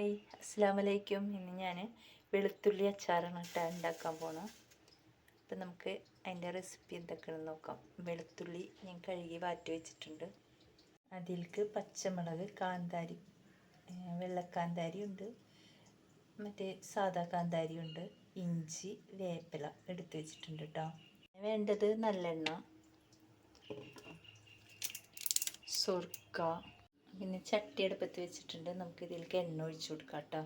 Hi അസ്സാമലൈക്കും ഇന്ന് ഞാൻ വെളുത്തുള്ളി അച്ചാറാണ് കേട്ടോ ഉണ്ടാക്കാൻ പോണത് അപ്പം നമുക്ക് അതിന്റെ റെസിപ്പി എന്തൊക്കെയാണെന്ന് നോക്കാം. വെളുത്തുള്ളി ഞാൻ കഴുകി വാറ്റി വെച്ചിട്ടുണ്ട്. അതിലേക്ക് പച്ചമുളക് കാന്താരി വെള്ളക്കാന്താരിയുണ്ട് മറ്റേ സാദാ കാന്താരി ഉണ്ട്. ഇഞ്ചി വേപ്പില എടുത്തു വെച്ചിട്ടുണ്ട് കേട്ടോ. വേണ്ടത് നല്ലെണ്ണ സുർക്ക പിന്നെ ചട്ടി അടുപ്പത്ത് വെച്ചിട്ടുണ്ട്. നമുക്ക് ഇതിലേക്ക് എണ്ണ ഒഴിച്ചു കൊടുക്കാം കേട്ടോ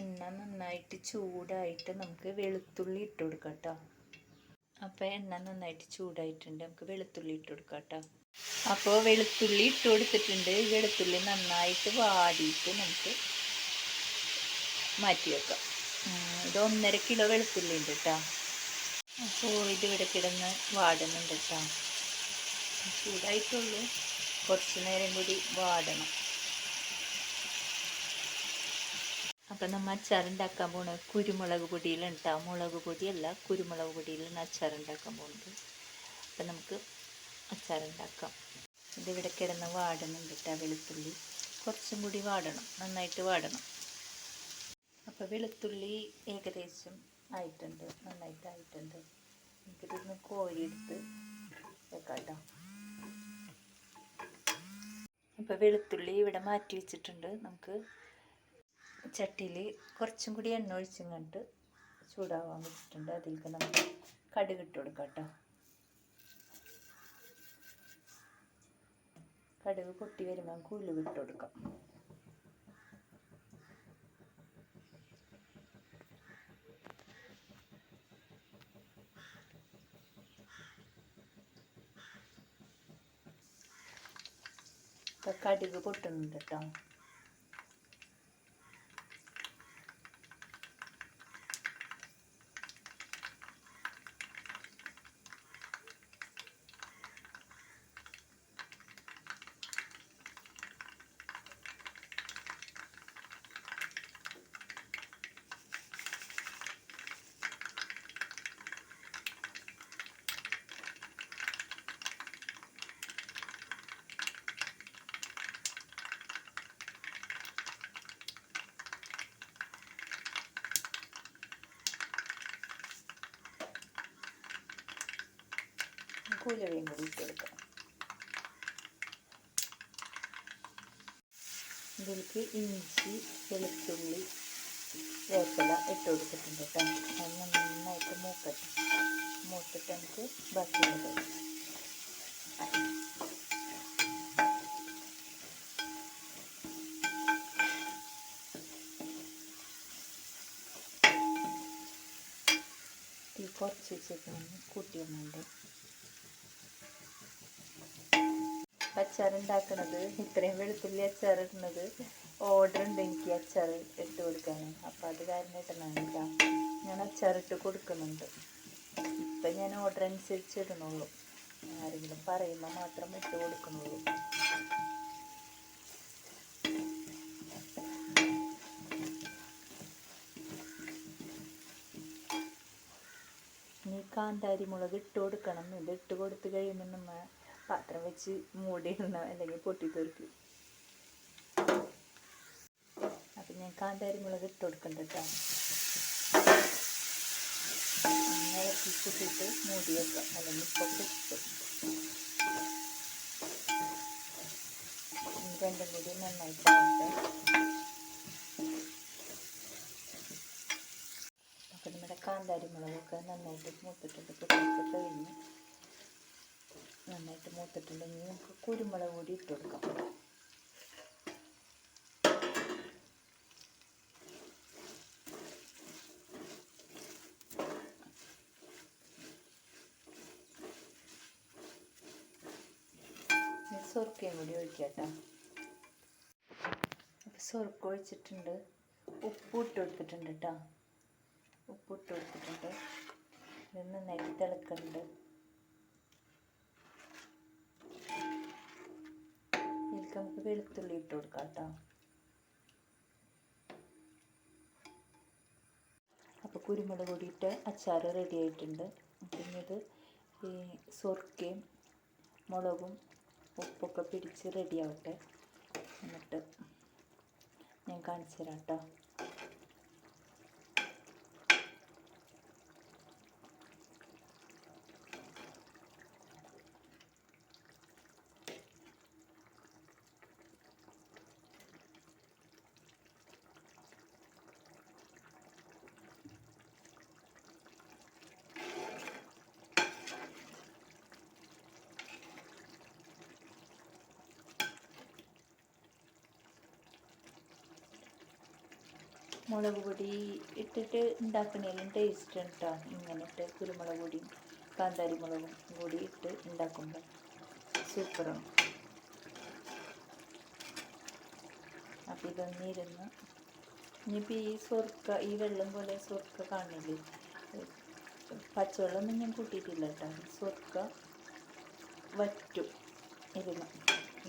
എണ്ണ നന്നായിട്ട് ചൂടായിട്ട് നമുക്ക് വെളുത്തുള്ളി ഇട്ട് കൊടുക്കാം കേട്ടോ അപ്പോൾ എണ്ണ നന്നായിട്ട് ചൂടായിട്ടുണ്ട്. നമുക്ക് വെളുത്തുള്ളി ഇട്ട് കൊടുക്കാം കേട്ടോ അപ്പോൾ വെളുത്തുള്ളി ഇട്ട് കൊടുത്തിട്ടുണ്ട്. വെളുത്തുള്ളി നന്നായിട്ട് വാടിയിട്ട് നമുക്ക് മാറ്റി വെക്കാം. ഇത് ഒന്നര കിലോ വെളുത്തുള്ളി ഉണ്ട് കേട്ടോ. അപ്പോൾ ഇതിവിടെ കിടന്ന് വാടുന്നുണ്ട് കേട്ടോ. ചൂടായിട്ടുള്ളൂ. കുറച്ച് നേരം കൂടി വാടണം. അപ്പം നമ്മൾ അച്ചാറുണ്ടാക്കാൻ പോണത് കുരുമുളക് പൊടിയിലുണ്ടാവും മുളക് പൊടിയല്ല കുരുമുളക് പൊടിയിലാണ് അച്ചാറുണ്ടാക്കാൻ പോകുന്നത് അപ്പം നമുക്ക് അച്ചാറുണ്ടാക്കാം. ഇതിവിടെ കിടന്ന് വാടണം കേട്ടോ വെളുത്തുള്ളി. കുറച്ചും കൂടി വാടണം നന്നായിട്ട് വാടണം. അപ്പോൾ വെളുത്തുള്ളി ഏകദേശം ആയിട്ടുണ്ട് നന്നായിട്ട് ആയിട്ടുണ്ട് നമുക്കിതൊന്ന് കോരിയെടുത്ത് വെക്കാം കേട്ടോ അപ്പോൾ വെളുത്തുള്ളി ഇവിടെ മാറ്റി വെച്ചിട്ടുണ്ട്. നമുക്ക് ചട്ടിയിൽ കുറച്ചും കൂടി എണ്ണ ഒഴിച്ചും കണ്ട് ചൂടാവാൻ വെച്ചിട്ടുണ്ട്. അതിലേക്ക് നമുക്ക് കടുക് ഇട്ട് കൊടുക്കാം കേട്ടോ. കടുക് പൊട്ടി വരുമ്പോൾ കുലുവ് ഇട്ട് കൊടുക്കാം. ഇപ്പം കടുക് പൊട്ടുന്നുണ്ട് കേട്ടോ കൂലവയും കൂടി ഇട്ട് കൊടുക്കണം. ഇതിലേക്ക് ഇഞ്ചി വെളുത്തുള്ളി വേപ്പില ഇട്ട് കൊടുത്തിട്ടുണ്ട് കേട്ടോ. അത് നന്നായിട്ട് മൂക്കട്ടെ. മൂത്തിട്ട് നമുക്ക് ബാക്കിയുള്ളത് ഈ കുറച്ച് വെച്ചിട്ട് കൂട്ടിയൊന്നുണ്ട് അച്ചാറുണ്ടാക്കണത് ഇത്രയും വെളുത്തുള്ളി അച്ചാർ ഇടുന്നത്. ഓർഡർ ഉണ്ട് എനിക്ക് അച്ചാർ ഇട്ട് കൊടുക്കാൻ അപ്പോൾ അത് കാരണമായിട്ടാണ് കേട്ടോ ഞാൻ അച്ചാറിട്ട് കൊടുക്കുന്നുണ്ട്. ഇപ്പം ഞാൻ ഓർഡർ അനുസരിച്ച് ഇടുന്നുള്ളൂ. ആരെങ്കിലും പറയുമ്പോൾ മാത്രം ഇട്ട് കൊടുക്കുന്നുള്ളൂ. ഇനി കാന്താരി മുളക് ഇട്ട് കൊടുക്കണം. ഇത് ഇട്ട് കൊടുത്ത് കഴിയുമ്പോൾ നമ്മൾ പാത്രം വെച്ച് മൂടിയിടണം അല്ലെങ്കിൽ പൊട്ടി പൊട്ടിത്തെറിക്കും അപ്പം ഞാൻ കാന്താരി മുളക് ഇട്ട് കൊടുക്കണ്ട കേട്ടോ. അങ്ങനെ ഇളക്കി മൂടി വെക്കാം. അല്ലെങ്കിൽ പൊട്ടി പൊട്ടും. ഇനി രണ്ടും കൂടി നന്നായിട്ട് നമ്മുടെ കാന്താരി മുളകൊക്കെ നന്നായിട്ട് മൂത്തിട്ടുണ്ട്. പൊട്ടിയൊക്കെ കഴിഞ്ഞ് നന്നായിട്ട് മൂത്തിട്ടുണ്ടെങ്കിൽ നമുക്ക് കുരുമുളക് പൊടി ഇട്ട് കൊടുക്കാം. സൊർക്കയും കൂടി ഒഴിക്കാം കേട്ടോ അപ്പോൾ ഒഴിച്ചിട്ടുണ്ട്. ഉപ്പ് ഇട്ട് കൊടുത്തിട്ടുണ്ട് കേട്ടോ ഉപ്പ് ഇട്ട് കൊടുത്തിട്ടുണ്ട്. ഇത് നന്നായിട്ട് തിളക്കുന്നുണ്ട്. ഇതിലേക്ക് നമുക്ക് വെളുത്തുള്ളി ഇട്ട് കൊടുക്കാം കേട്ടോ അപ്പോൾ കുരുമുളക് പൊടിയിട്ട് അച്ചാർ റെഡി ആയിട്ടുണ്ട്. പിന്നീട് ഈ സൊർക്കയും മുളകും ഉപ്പൊക്കെ പിടിച്ച് റെഡിയാവട്ടെ എന്നിട്ട് ഞാൻ കാണിച്ചു തരാം കേട്ടോ മുളക് പൊടി ഇട്ടിട്ട് ഉണ്ടാക്കണേലും ടേസ്റ്റ് കേട്ടോ ഇങ്ങനെ ഇട്ട് കുരുമുളക് പൊടിയും കാന്താരി മുളകും കൂടി ഇട്ട് ഉണ്ടാക്കുമ്പോൾ സൂപ്പറാണ് അപ്പം ഇതൊന്നും ഇരുന്ന് ഇനിയിപ്പോൾ ഈ സ്വർക്ക ഈ വെള്ളം പോലെ സ്വർക്ക കാണില്ലേ? പച്ചവെള്ളമൊന്നും ഞാൻ കൂട്ടിയിട്ടില്ല കേട്ടോ സ്വർക്ക വറ്റും. ഇരുന്ന്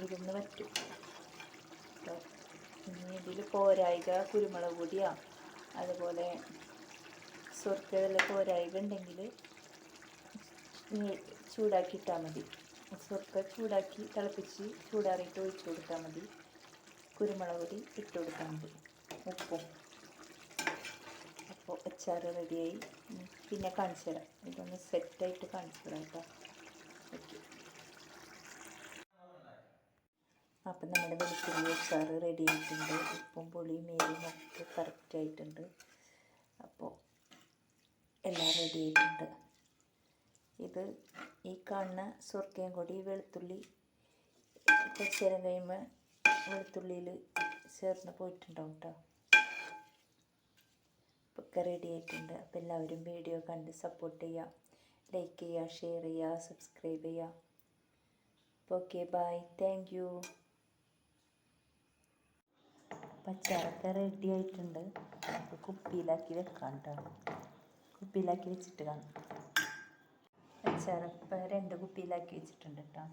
ഇരുന്ന് വറ്റും. ഇനി ഇതിൽ പോരായിക കുരുമുളക് പൊടിയോ അതുപോലെ സ്വർക്കയിലെ പോരായിക ഉണ്ടെങ്കിൽ ചൂടാക്കി ഇട്ടാൽ മതി. സ്വർക്ക ചൂടാക്കി തിളപ്പിച്ച് ചൂടാറിയിട്ട് ഒഴിച്ചു കൊടുത്താൽ മതി. കുരുമുളക് പൊടി ഇട്ട് കൊടുത്താൽ മതി. ഉപ്പും. അപ്പോൾ അച്ചാർ റെഡിയായി. പിന്നെ കാണിച്ചു തരാം ഇതൊന്ന് സെറ്റായിട്ട് കാണിച്ചു തരാം കേട്ടോ. ഓക്കെ അപ്പം നമ്മുടെ വെളുത്തുള്ളി അച്ചാർ റെഡി ആയിട്ടുണ്ട്. ഉപ്പും പുളിയും മേലും ഒക്കെ കറക്റ്റ് ആയിട്ടുണ്ട്. അപ്പോൾ എല്ലാം റെഡി ആയിട്ടുണ്ട്. ഇത് ഈ കാണുന്ന സുർക്കയും കൂടി വെളുത്തുള്ളി കുറച്ച് നേരം കഴിയുമ്പോൾ വെളുത്തുള്ളിയിൽ ചേർന്ന് പോയിട്ടുണ്ടാവും കേട്ടോ ഒക്കെ റെഡി ആയിട്ടുണ്ട്. അപ്പോൾ എല്ലാവരും വീഡിയോ കണ്ട് സപ്പോർട്ട് ചെയ്യുക. ലൈക്ക് ചെയ്യുക ഷെയർ ചെയ്യുക സബ്സ്ക്രൈബ് ചെയ്യുക. ഓക്കെ ബൈ താങ്ക് പച്ചാറൊക്കെ റെഡി ആയിട്ടുണ്ട്. നമുക്ക് കുപ്പിയിലാക്കി വെക്കാം കേട്ടോ കുപ്പിയിലാക്കി വെച്ചിട്ട് കാണാം. അച്ചാറപ്പം രണ്ട് കുപ്പിയിലാക്കി വെച്ചിട്ടുണ്ട് കേട്ടോ